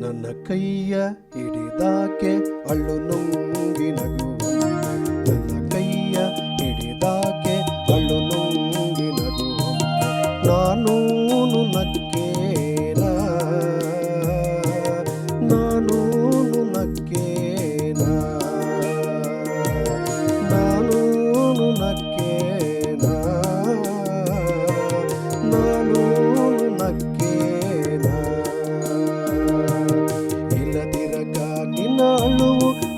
ನನ್ನ ಕೈಯ ಹಿಡಿದಾಕೆ ಅಳ್ಳು ನುಂಗಿ ನಗು ನನ್ನ ಕೈಯ ಹಿಡಿದಾಕೆ ಅಳ್ಳು ನುಂಗಿ ನಗು ನಾನು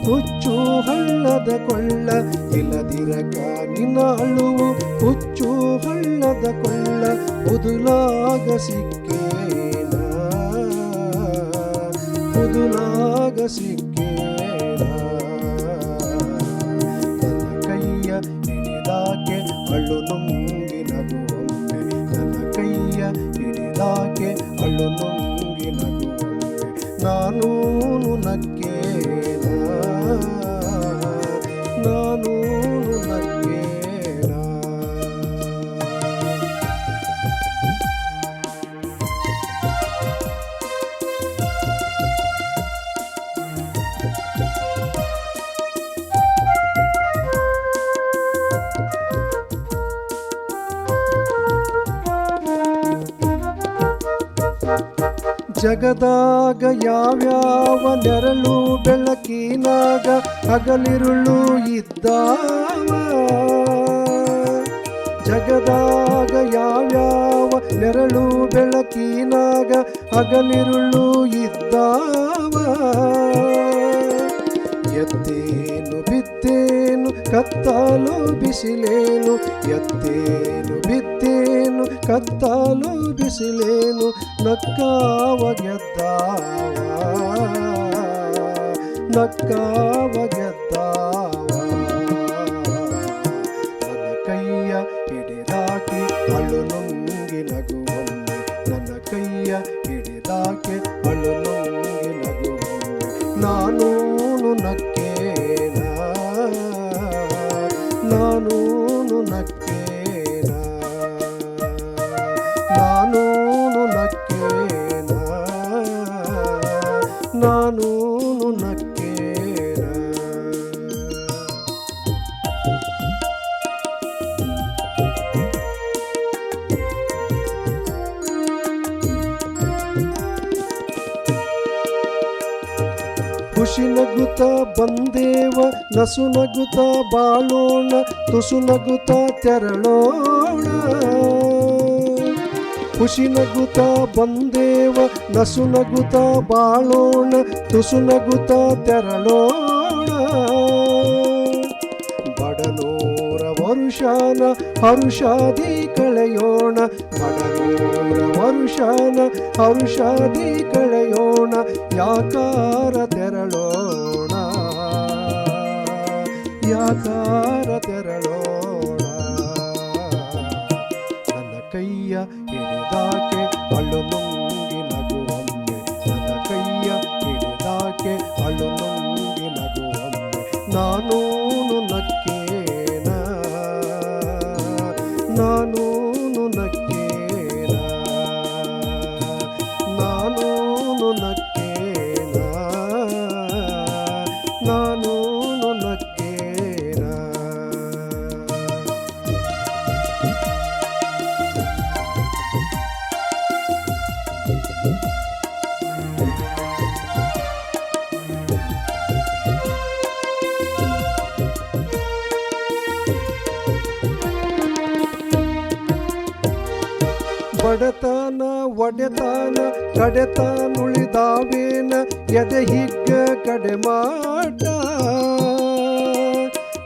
ಹುಚ್ಚು ಹಳ್ಳದ ಕೊಳ್ಳ, ಇಲ್ಲದಿರಕ ನಿನ್ನ ಅಳುವು ಹುಚ್ಚು ಹಳ್ಳದ ಕೊಳ್ಳ ಮುದುಲಾಗ ಸಿಕ್ಕೇನ? ಮುದುಲಾಗ ಸಿಕ್ಕೇನ? ತನ್ನ ಕೈಯ ಹಿಡಿದಾಕೆ ಅಳ್ಳು ನುಂಗಿನ ನಗುವೊಮ್ಮೆ ನನ್ನ ಕೈಯ ಹಿಡಿದಾಕೆ ಅಳ್ಳು ನುಂಗಿನ ನಗುವೊಮ್ಮೆ ನಾನು ನಕ್ಕೇನ ಜಗದಾಗ ಯಾವ್ಯಾವ ನೆರಳು ಬೆಳಕಿನಾಗ ಹಗಲಿರುಳು ಇದ್ದಾವ? ಜಗದಾಗ ಯಾವ್ಯಾವ ನೆರಳು ಬೆಳಕಿನಾಗ ಹಗಲಿರುಳು ಇದ್ದಾವ? ಎತ್ತೇನು ಬಿತ್ತೇನು, ಕತ್ತಾಲು ಬಿಸಿಲೇನು, ಎತ್ತೇನು ಬಿತ್ತೇನು ಕತ್ತಾಲು ಬಿಸಿಲೇನು ನಕ್ಕಾವ ಗೆದ್ದಾವ ನಕ್ಕಾವ ಗೆದ್ದಾವ ನನ್ನ ಕೈಯ ಹಿಡಿದಾಕಿ ಅಳು ನುಂಗಿ ನಗುವೊಮ್ಮೆ ನನ್ನ ಕೈಯ ಹಿಡಿದಾಕೆ ಅಳು ನುಂಗಿ ನಗುವೊಮ್ಮೆ ನಾನು ನಕ್ಕೇನ ನಾನು ನಾನು ನಕ್ಕೇನ ಖುಷಿ ನಗುತ್ತ ಬಂದೇವ ನಸು ನಗುತ್ತ ಬಾಳೋಣ ತುಸು ನಗುತ್ತ ತೆರಳೋಣ ಖುಷಿ ನಗುತ್ತ ಬಂದೇವ ನಸು ನಗುತ್ತ ಬಾಳೋಣ ತುಸು ನಗುತ್ತ ತೆರಳೋಣ ಬಡನೂರ ವರುಷಾನ ಹರುಷಾದಿ ಕಳೆಯೋಣ ಬಡನೂರ ವರುಷಾನ ಹರುಷಾದಿ ಕಳೆಯೋಣ ಯಾಕಾರ ತೆರಳೋಣ ಯಾಕಾರ ತೆರಳೋಣ ನನ್ನ ಕೈಯ ಹಿಡಿದಾಕೆ ಅಳು ನಾನು ನಕ್ಕೇನ ನಾನು ನಕ್ಕೇನ ನಾನು ಬಡತನ ಒಡೆತನ ಕಡೆತನುಳಿದಾವೇನ ಎದೆ ಹಿಗ್ಗ ಕಡೆ ಮಾಡ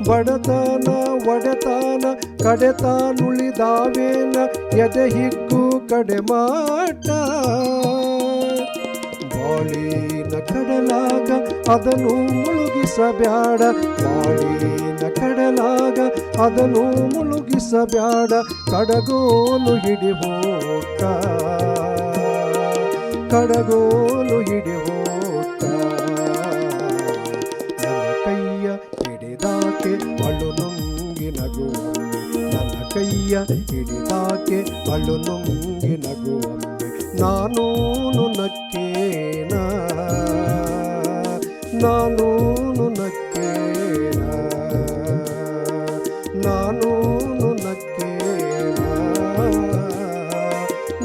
ಬಡತನ ಒಡೆತನ ಕಡೆತನುಳಿದಾವೇನ ಎದೆ ಹಿಗ್ಗು ಕಡೆ ಮಾಟ. ಬಾಳಿನ ಕಡಲಾಗ ಅದನ್ನು ಮುಳುಗಿಸಬ್ಯಾಡ. ಗಾಳಿನ ಕಡಲಾಗ ಅದನ್ನು ಮುಳುಗಿಸಬ್ಯಾಡ. ಕಡಗೋಲು ಹಿಡಿಹೋಕ ಕಡಗೋಲು ಹಿಡಿಹೋಕ ನನ್ನ ಕೈಯ ಹಿಡಿದಾಕೆ ಅಳು ನುಂಗಿ ನಗುವ ನನ್ನ ಕೈಯ ಹಿಡಿದಾಕೆ ಅಳು ನುಂಗಿ ನಗುವೊಮ್ಮೆ ನಾನು ನಕ್ಕೇನ ನಾನು ನಕ್ಕೇನ ನಾನು ನಕ್ಕೇನ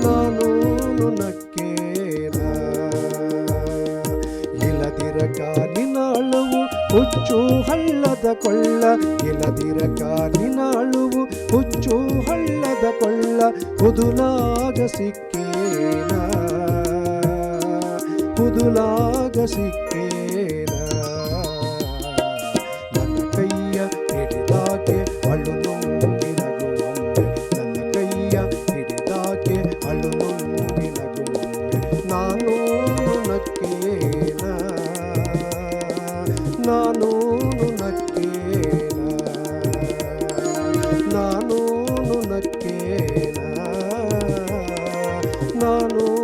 ನಾನು ನಕ್ಕೇನ ಇಲದಿರ ಕಾಲಿನಾಳುವು ಹುಚ್ಚು ಹಳ್ಳದ ಕೊಳ್ಳ. ಇಲದಿರ ಕಾಲಿನಾಳುವು ಹುಚ್ಚು ಹಳ್ಳದ ಕೊಳ್ಳ ಕುದುಲಾಗ ಸಿಕ್ಕೇನ ಕುದುಲಾಗ ಸಿಕ್ಕೇನ জানো